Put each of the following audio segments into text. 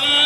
come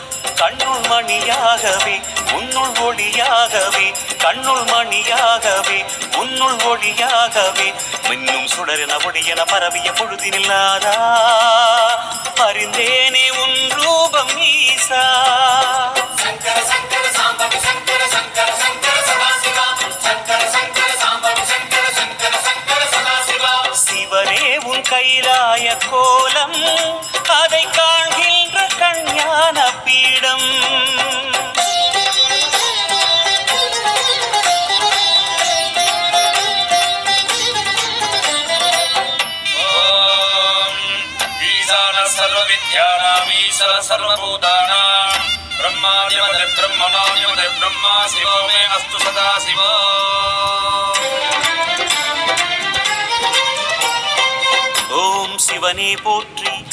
கண்ணுள் மணியாகவே உன்னுள் ஒளியாகவே கண்ணுள் மணியாகவே உன்னுள் ஒளியாகவே. மின்னும் சுடரென ஒளியென பரவிய பொழுதினில்லாதா? அறிந்தேனே உன் ரூபம் ஈசா सर्वविद्यानामीश्वर सर्वभूतानां ब्रह्मादिमते ब्रह्मणादिमते ब्रह्मा शिवो मे अस्तु सदा शिव ஓம் சிவனே போற்றி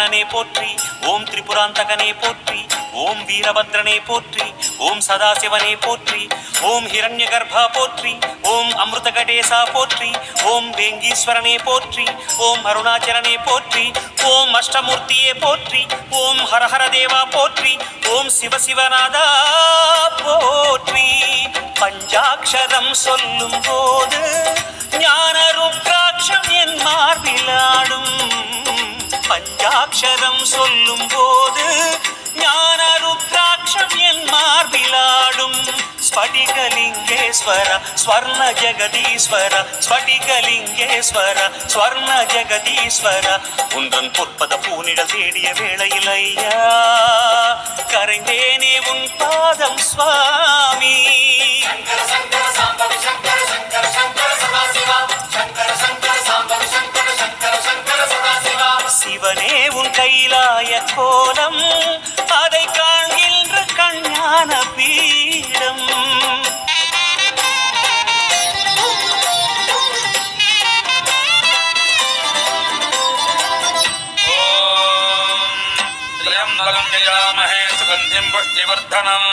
பஞ்சவர்ணனே போற்றி ஓம் திரிபுராந்தகனே போற்றி ஓம் வீரபத்ரனே போற்றி ஓம் சதாசிவனே போற்றி ஓம் ஹிரண்ய கர்ப்பா போற்றி ஓம் அமிர்த கடேசா போற்றி ஓம் வேங்கீஸ்வரனே போற்றி ஓம் அருணாச்சலனே போற்றி ஓம் அஷ்டமூர்த்தியே போற்றி ஓம் ஹரஹர தேவா போற்றி ஓம் சிவசிவநாதா போற்றி பஞ்சாட்சரம் சொல்லும் போது ஞான ருத்ராட்சம் என் மார்பிலாடும் பஞ்சாட்சரம் சொல்லும் போது ஞான ருத்ராட்சம் என் மார்பிலாடும். ஸ்படிகலிங்கேஸ்வர ஸ்வர்ண ஜெகதீஸ்வர ஸ்படிகலிங்கேஸ்வர ஸ்வர்ண ஜெகதீஸ்வர. உன்றன் பொற்பத பூனிடல் தேடிய வேளையில் ஐயா கரைந்தேனே உன் பாதம் சுவாமி. यजामहे सुगन्धिं पुष्टिवर्धनम्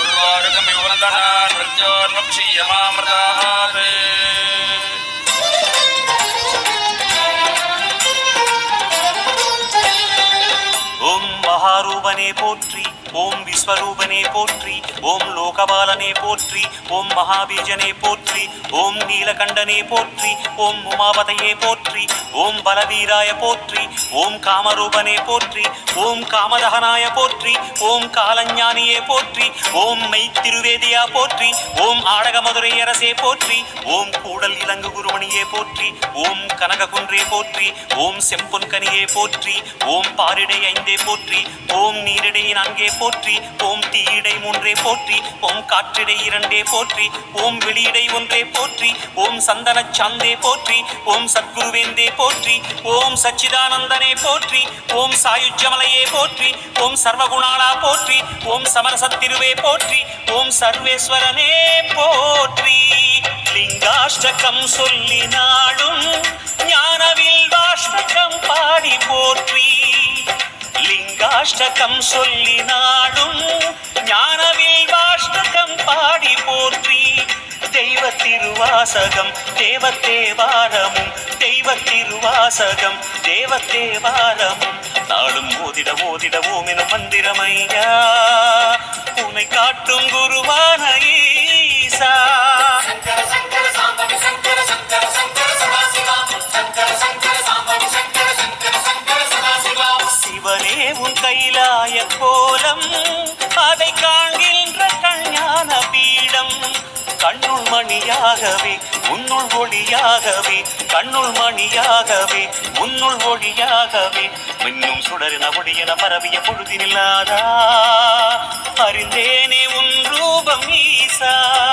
उर्वारुकमिव वन्दना मृत्योन्वक्षीयमामृतात् ओम महारूपने ஓம் விஸ்வரூபனே போற்றி ஓம் லோகபாலனே போற்றி ஓம் மகாபீஜனே போற்றி ஓம் நீலகண்டனே போற்றி ஓம் உமாபதையே போற்றி ஓம் பலவீராய போற்றி ஓம் காமரூபனே போற்றி ஓம் காமதகனாய போற்றி ஓம் காலஞானியே போற்றி ஓம் மெய்த்திருவேதியா போற்றி ஓம் ஆடகமதுரை அரசே போற்றி ஓம் கூடல் இலங்கு குருமணியே போற்றி ஓம் கனககுன்றே போற்றி ஓம் செம்பொன்கனியே போற்றி ஓம் பாரிடை ஐந்தே போற்றி ஓம் நீரிடை நான்கே போற்றி ஓம் தீயிடை மூன்றே போற்றி ஓம் காற்றிடை இரண்டே போற்றி ஓம் வெளியிடை ஒன்றே போற்றி ஓம் சந்தன சந்தே போற்றி ஓம் சத்குருவேந்தே போற்றி ஓம் சச்சிதானந்தனே போற்றி ஓம் சாயுஜமலையே போற்றி ஓம் சர்வகுணாலா போற்றி ஓம் சமரசத்திருவே போற்றி ஓம் சர்வேஸ்வரனே போற்றி லிங்காஷ்டகம் சொல்லி நாடும் ஞானவில் வாஷ்டகம் பாடி போ அஷ்டகம் சொல்லி நாடும் ஞானவில் வாஷ்டகம் பாடி போற்றி. தெய்வ திருவாசகம் தேவத்தேவாரமும் தெய்வ திருவாசகம் தேவத்தேவாரமும் நாளும் ஓதிட ஓதிட ஓம் மந்திரமையா. உனை காட்டும் குருவான ஈசா. பீடம். அதை காண்கின்ற கல்யாண பீடம். கண்ணுள் மணியாகவே உன்னுள் ஒளியாகவே கண்ணுள் மணியாகவே உன்னுள் ஒளியாகவே. மின்னும் சுடரின ஒளியென பரவிய பொழுதினில்லாதா அறிந்தேனே உன் ரூபம் ஈசா.